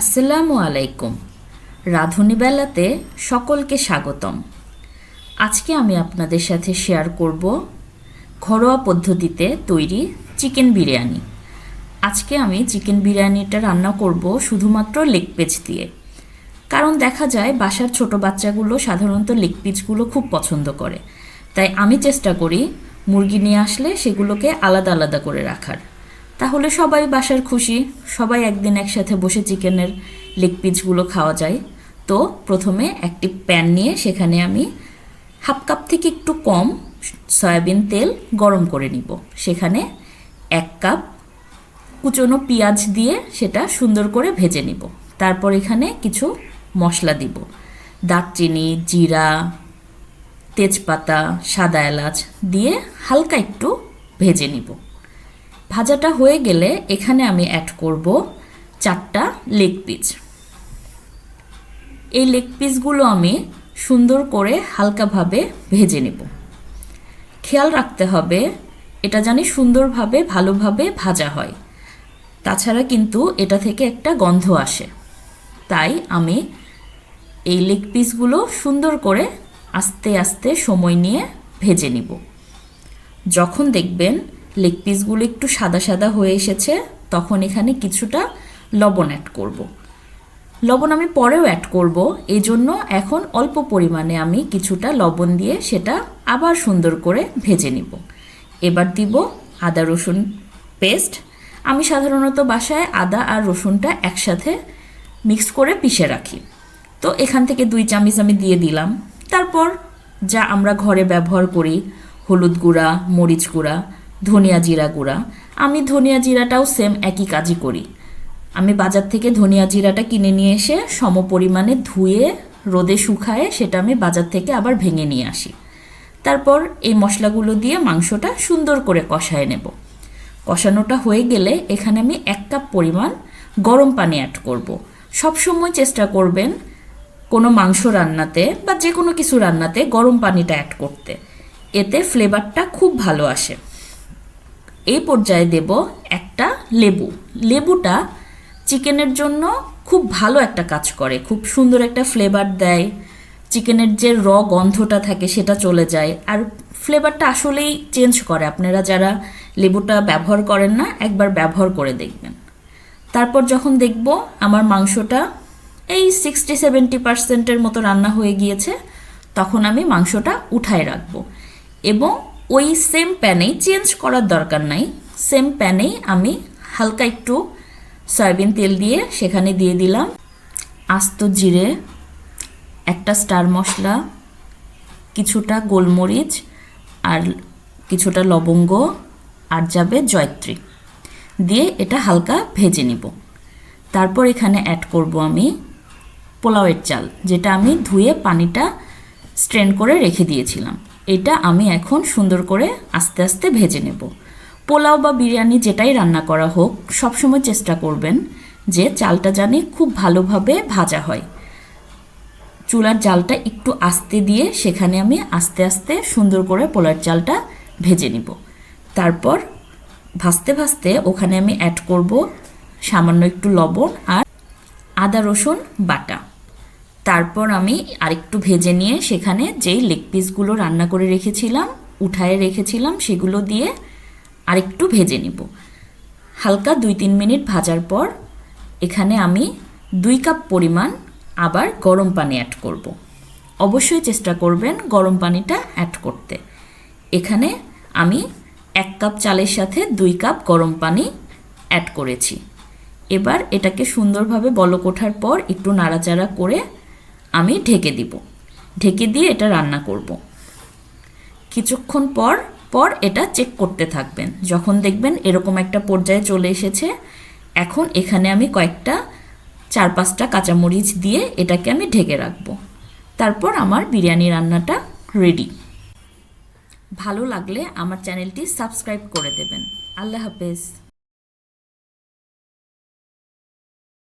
আসসালামু আলাইকুম। রাঁধুনি বেলাতে সকলকে স্বাগতম। আজকে আমি আপনাদের সাথে শেয়ার করব ঘরোয়া পদ্ধতিতে তৈরি চিকেন বিরিয়ানি। আজকে আমি চিকেন বিরিয়ানিটা রান্না করব শুধুমাত্র লেগ পিস দিয়ে। কারণ দেখা যায়, বাসার ছোট বাচ্চাগুলো সাধারণত লেগ পিসগুলো খুব পছন্দ করে। তাই আমি চেষ্টা করি মুরগি নিয়ে আসলে সেগুলোকে আলাদা আলাদা করে রাখার। তাহলে সবাই বাসার খুশি, সবাই একদিন একসাথে বসে চিকেনের লেগ পিসগুলো খাওয়া যায়। তো প্রথমে একটি প্যান নিয়ে সেখানে আমি হাফ কাপ থেকে একটু কম সয়াবিন তেল গরম করে নিব। সেখানে এক কাপ কুচনো পেঁয়াজ দিয়ে সেটা সুন্দর করে ভেজে নিব। তারপর এখানে কিছু মশলা দিব। দারচিনি, জিরা, তেজপাতা, সাদা এলাচ দিয়ে হালকা একটু ভেজে নিব। ভাজাটা হয়ে গেলে এখানে আমি অ্যাড করব চারটা লেগ পিস এই লেগ পিসগুলো আমি সুন্দর করে হালকাভাবে ভেজে নেব। খেয়াল রাখতে হবে, এটা জানি সুন্দরভাবে, ভালোভাবে ভাজা হয়। তাছাড়া কিন্তু এটা থেকে একটা গন্ধ আসে। তাই আমি এই লেগ পিসগুলো সুন্দর করে আস্তে আস্তে সময় নিয়ে ভেজে নিব। যখন দেখবেন লেগ পিসগুলো একটু সাদা সাদা হয়ে এসেছে, তখন এখানে কিছুটা লবণ অ্যাড করব। লবণ আমি পরেও অ্যাড করব এই জন্য এখন অল্প পরিমাণে আমি কিছুটা লবণ দিয়ে সেটা আবার সুন্দর করে ভেজে নিব। এবার দিব আদা রসুন পেস্ট আমি সাধারণত বাসায় আদা আর রসুনটা একসাথে মিক্স করে পিষে রাখি। তো এখান থেকে দুই চামচ আমি দিয়ে দিলাম। তারপর যা আমরা ঘরে ব্যবহার করি, হলুদ গুঁড়া, মরিচ গুঁড়া ধনিয়া জিরা গুঁড়া। আমি ধনিয়া জিরাটাও সেম একই কাজই করি। আমি বাজার থেকে ধনিয়া জিরাটা কিনে নিয়ে এসে সম পরিমাণে ধুয়ে, রোদে শুকায়ে সেটা আমি বাজার থেকে আবার ভেঙে নিয়ে আসি। তারপর এই মশলাগুলো দিয়ে মাংসটা সুন্দর করে কষায় নেব। কষানোটা হয়ে গেলে এখানে আমি এক কাপ পরিমাণ গরম পানি অ্যাড করব। সবসময় চেষ্টা করবেন কোনো মাংস রান্নাতে বা যে কোনো কিছু রান্নাতে গরম পানিটা অ্যাড করতে। এতে ফ্লেভারটা খুব ভালো আসে। এই পর্যায়ে দেব একটা লেবু। লেবুটা চিকেনের জন্য খুব ভালো একটা কাজ করে, খুব সুন্দর একটা ফ্লেভার দেয়। চিকেনের যে র গন্ধটা থাকে সেটা চলে যায়। আর ফ্লেভারটা আসলেই চেঞ্জ করে। আপনারা যারা লেবুটা ব্যবহার করেন না, একবার ব্যবহার করে দেখবেন। তারপর যখন দেখব আমার মাংসটা এই সিক্সটি সেভেন্টি পার্সেন্টের মতো রান্না হয়ে গিয়েছে, তখন আমি মাংসটা উঠায় রাখব। এবং ওই সেম প্যানেই চেঞ্জ করার দরকার নাই। সেম প্যানেই আমি হালকা একটু সয়াবিন তেল দিয়ে সেখানে দিয়ে দিলাম। আস্ত জিরে, একটা স্টার মশলা, কিছুটা গোলমরিচ আর কিছুটা লবঙ্গ আর যাবে জয়ত্রী। দিয়ে এটা হালকা ভেজে নিব। তারপর এখানে অ্যাড করব আমি পোলাওয়ের চাল, যেটা আমি ধুয়ে পানিটা স্ট্রেন করে রেখে দিয়েছিলাম। এটা আমি এখন সুন্দর করে আস্তে আস্তে ভেজে নেব। পোলাও বা বিরিয়ানি যেটাই রান্না করা হোক, সবসময় চেষ্টা করবেন যে চালটা জানি খুব ভালোভাবে ভাজা হয়। চুলার জালটা একটু আস্তে দিয়ে সেখানে আমি আস্তে আস্তে সুন্দর করে পোলার চালটা ভেজে নিব। তারপর ভাজতে ভাজতে ওখানে আমি অ্যাড করব সামান্য একটু লবণ আর আদা রসুন বাটা। তারপর আমি আরেকটু ভেজে নিয়ে সেখানে যেই লেগ পিসগুলো রান্না করে রেখেছিলাম, উঠায়ে রেখেছিলাম, সেগুলো দিয়ে আরেকটু ভেজে নিব। হালকা দুই তিন মিনিট ভাজার পর এখানে আমি দুই কাপ পরিমাণ আবার গরম পানি অ্যাড করব। অবশ্যই চেষ্টা করবেন গরম পানিটা অ্যাড করতে। এখানে আমি এক কাপ চালের সাথে দুই কাপ গরম পানি অ্যাড করেছি। এবার এটাকে সুন্দরভাবে বলক ওঠার পর একটু নাড়াচাড়া করে আমি ঢেকে দিব। ঢেকে দিয়ে এটা রান্না করব। কিছুক্ষণ পর পর এটা চেক করতে থাকবেন। যখন দেখবেন এরকম একটা পর্যায়ে চলে এসেছে, এখন এখানে আমি কয়েকটা, চার পাঁচটা কাঁচামরিচ দিয়ে এটাকে আমি ঢেকে রাখব। তারপর আমার বিরিয়ানি রান্নাটা রেডি ভালো লাগলে আমার চ্যানেলটি সাবস্ক্রাইব করে দেবেন। আল্লাহ হাফেজ।